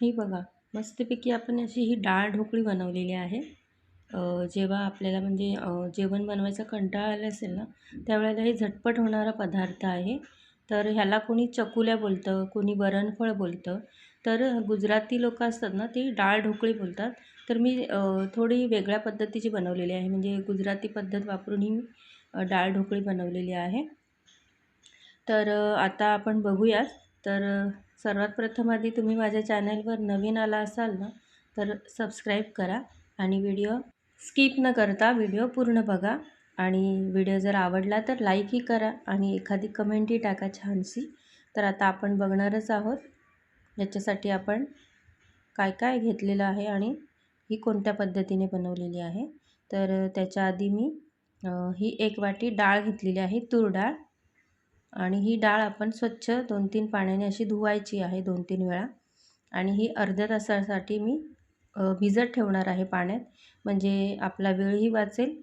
ही बघा मस्तपैकी आपण अशी ही डाळ ढोकळी बनवलेली आहे. जेव्हा आपल्याला म्हणजे जेवण बनवायचा कंटाळा आला असेल ना त्यावेळेला हे झटपट होणारा पदार्थ आहे. तर ह्याला कोणी चकुल्या बोलतं कोणी वरणफळ बोलतं. तर गुजराती लोक असतात ना ती डाळ ढोकळी बोलतात. तर मी थोडी वेगळ्या पद्धतीची बनवलेली आहे. म्हणजे गुजराती पद्धत वापरून ही डाळ ढोकळी बनवलेली आहे. तर आता आपण बघूयात. तर सर्वात प्रथम आधी तुम्ही माझ्या चॅनलवर नवीन आला असाल ना तर सबस्क्राईब करा आणि व्हिडिओ स्किप न करता व्हिडिओ पूर्ण बघा. आणि व्हिडिओ जर आवडला तर लाईकही करा आणि एखादी कमेंटही टाका छानशी. तर आता आपण बघणारच आहोत याच्यासाठी आपण काय काय घेतलेलं आहे आणि ही कोणत्या पद्धतीने बनवलेली आहे. तर त्याच्या आधी मी ही एक वाटी डाळ घेतलेली आहे तूर डाळ. आणि ही डाळ आपण स्वच्छ दोन तीन पाण्याने अशी धुवायची आहे दोन तीन वेळा. आणि ही अर्ध्या तासासाठी मी भिजत ठेवणार आहे पाण्यात. म्हणजे आपला वेळही वाचेल.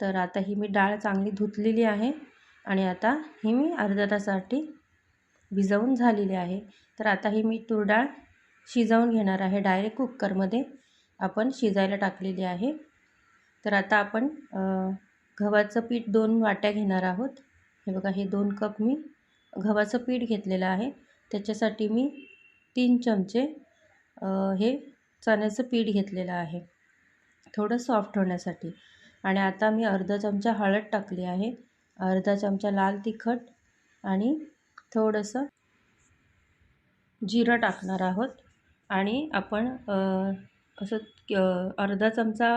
तर आता ही मी डाळ चांगली धुतलेली आहे. आणि आता ही मी अर्ध्या तासासाठी भिजवून झालेली आहे. तर आता ही मी तूर डाळ शिजवून घेणार आहे डायरेक्ट कुकरमध्ये. आपण शिजायला टाकलेली आहे. तर आता आपण गव्हाचं पीठ दोन वाट्या घेणार आहोत. हे बघा हे दोन कप मी गव्हाचं पीठ घेतलेलं आहे. त्याच्यासाठी मी तीन चमचे हे चण्याचं पीठ घेतलेलं आहे. थोडं सॉफ्ट होण्यासाठी. आणि आता मी अर्धा चमचा हळद टाकली आहे. अर्धा चमचा लाल तिखट आणि थोडंसं जिरं टाकणार आहोत. आणि आपण असं अर्धा चमचा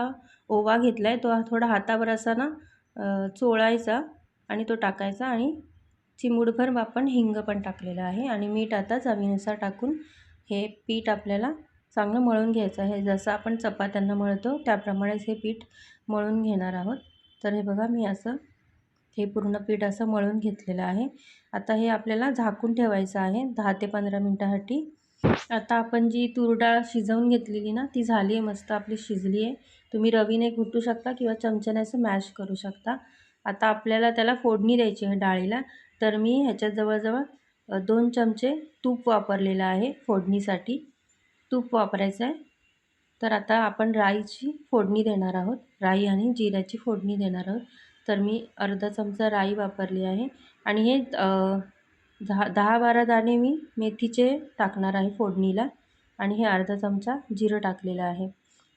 ओवा घेतला आहे तो थोडा हातावर असा ना चोळायचा. आणि तो टाकायचा आणि चिमूटभर आपण हिंग पण टाकलेलं आहे. आणि मीठ आता चवीनुसार टाकून हे पीठ आपल्याला चांगलं मळून घ्यायचं आहे. जसं आपण चपात्यांना मळतो त्याप्रमाणेच हे पीठ मळून घेणार आहोत. तर हे बघा मी असं हे पूर्ण पीठ असं मळून घेतलेलं आहे. आता हे आपल्याला झाकून ठेवायचं आहे दहा ते पंधरा मिनटासाठी. आता आपण जी तूर डाळ शिजवून घेतलेली ना ती झाली आहे मस्त आपली शिजली आहे. तुम्ही रवीने घुटू शकता किंवा चमच्याने असं मॅश करू शकता. आता आपल्याला त्याला फोडणी द्यायची आहे डाळीला. तर मी ह्याच्यात जवळजवळ दोन चमचे तूप वापरलेलं आहे फोडणीसाठी. तूप वापरायचं आहे. तर आता आपण राईची फोडणी देणार आहोत. राई आणि जिऱ्याची फोडणी देणार आहोत. तर मी अर्धा चमचा राई वापरली आहे. आणि हे दहा दहा बारा दाणे मी मेथीचे टाकणार आहे फोडणीला. आणि हे अर्धा चमचा जिरं टाकलेलं आहे.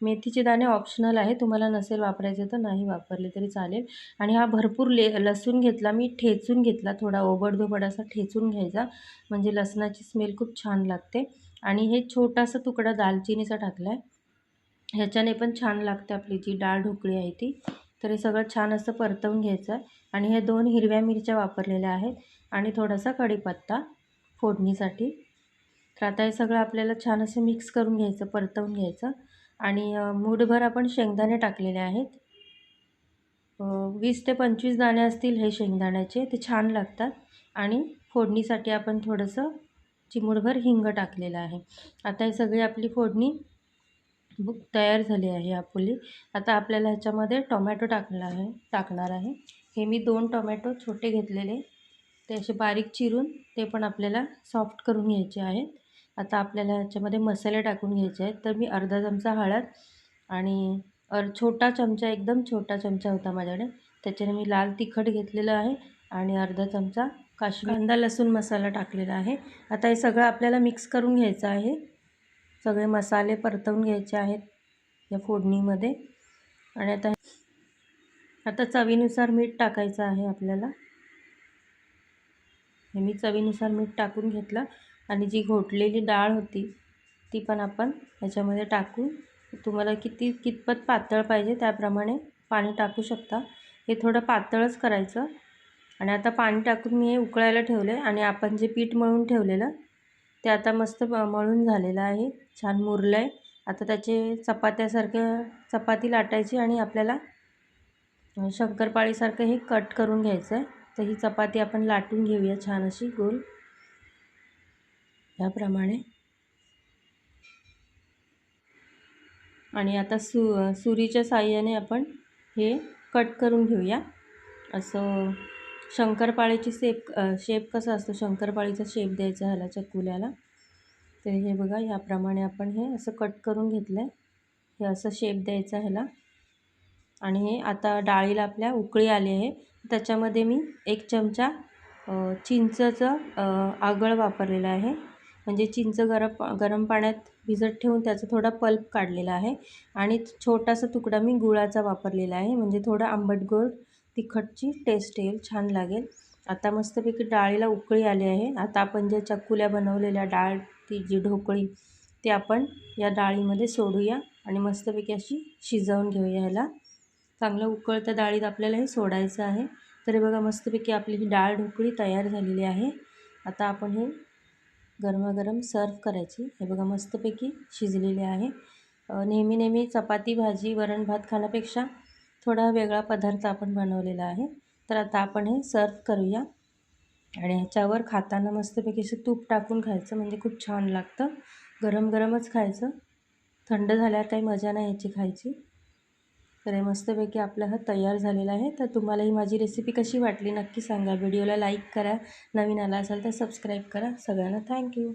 मेथीचे दाणे ऑप्शनल आहे तुम्हाला नसेल वापरायचे तर नाही वापरले तरी चालेल. आणि हा भरपूर ले लसूण घेतला मी ठेचून घेतला थोडा ओबडधोबड असा ठेचून घ्यायचा. म्हणजे लसणाची स्मेल खूप छान लागते. आणि हे छोटासा तुकडा दालचिनीचा टाकला आहे ह्याच्याने पण छान लागते आपली जी डाळ ढोकळी आहे ती. तर हे सगळं छान असं परतवून घ्यायचं आहे आणि हे दोन हिरव्या मिरच्या वापरलेल्या आहेत. आणि थोडासा कढीपत्ता फोडणीसाठी. तर आता हे सगळं आपल्याला छान असं मिक्स करून घ्यायचं परतवून घ्यायचं. आणि मूठभर आपण शेंगदाणे टाकलेले आहेत. वीस ते पंचवीस दाणे असतील हे शेंगदाण्याचे ते छान लागतात. आणि फोडणीसाठी आपण थोडंसं चिमूटभर हिंग टाकलेलं आहे. आता हे सगळी आपली फोडणी बुक तयार झाली आहे आपली. आता आपल्याला ह्याच्यामध्ये टोमॅटो टाकला आहे टाकणार आहे. हे मी दोन टोमॅटो छोटे घेतलेले. ते असे बारीक चिरून ते पण आपल्याला सॉफ्ट करून घ्यायचे आहेत. आता आपल्याला ह्याच्यामध्ये मसाले टाकून घ्यायचे आहेत. तर मी अर्धा चमचा हळद आणि अर छोटा चमचा एकदम छोटा चमचा होता माझ्याकडे. त्याच्याने मी लाल तिखट घेतलेलं आहे आणि अर्धा चमचा काश्मीर कांदा लसूण मसाला टाकलेला आहे. आता हे सगळं आपल्याला मिक्स करून घ्यायचं आहे. सगळे मसाले परतवून घ्यायचे आहेत या फोडणीमध्ये. आणि आता आता चवीनुसार मीठ टाकायचं आहे आपल्याला. हे मी चवीनुसार मीठ टाकून घेतलं. आणि जी घोटलेली डाळ होती ती पण आपण ह्याच्यामध्ये टाकून तुम्हाला किती कितपत पातळ पाहिजे त्याप्रमाणे पाणी टाकू शकता. हे थोडं पातळच करायचं. आणि आता पाणी टाकून मी हे उकळायला ठेवलं आहे आणि आपण जे पीठ मळून ठेवलेलं ते आता मस्त मळून झालेलं आहे. छान मुरलं आहे आता त्याचे चपात्यासारखं चपाती लाटायची आणि आपल्याला शंकरपाळीसारखं हे कट करून घ्यायचं आहे तर ही चपाती आपण लाटून घेऊया छान अशी गोल. याप्रमाणे. आणि आता सु सुरीच्या साह्याने आपण हे कट करून घेऊया. असं शंकरपाळीची शेप शेप कसा असतो? शंकरपाळीचा शेप द्यायचा ह्याला चकुल्याला. तर हे बघा याप्रमाणे आपण हे असं कट करून घेतलं आहे हे असं शेप द्यायचा ह्याला. आणि हे आता डाळीला आपल्या उकळी आली आहे. त्याच्यामध्ये मी एक चमचा चिंचचं आगळ वापरलेलं आहे. म्हणजे चिंच गरम गरम पाण्यात भिजत ठेवून त्याचा थोडा पल्प काढलेला आहे. आणि छोटासा तुकडा मी गुळाचा वापरलेला आहे. म्हणजे थोडं आंबट गोड तिखटची टेस्ट येईल छान लागेल. आता मस्तपैकी डाळीला उकळी आली आहे. आता आपण ज्या चकुल्या बनवलेल्या डाळ ती जी ढोकळी ती आपण या डाळीमध्ये सोडूया आणि मस्तपैकी अशी शिजवून घेऊया ह्याला. चांगलं उकळत्या डाळीत आपल्याला हे सोडायचं आहे. तरी बघा मस्तपैकी आपली ही डाळ ढोकळी तयार झालेली आहे. आता आपण हे गरमागरम सर्व करायची. हे बघा मस्तपैकी शिजलेले आहे. नेहमी नेहमी चपाती भाजी वरण भात खाण्यापेक्षा थोडा वेगळा पदार्थ आपण बनवलेला आहे. तर आता आपण हे सर्व करूया. आणि ह्याच्यावर खाताना मस्तपैकी असं तूप टाकून खायचं म्हणजे खूप छान लागतं. गरम गरमच खायचं. थंड झाल्यावर काही मजा नाही याची खायची. तर हे मस्तपैकी आपला हा तयार झालेला आहे. तर तुम्हाला ही माझी रेसिपी कशी वाटली नक्की सांगा. व्हिडिओला लाईक करा. नवीन आला असाल तर सबस्क्राईब करा. सगळ्यांना थँक्यू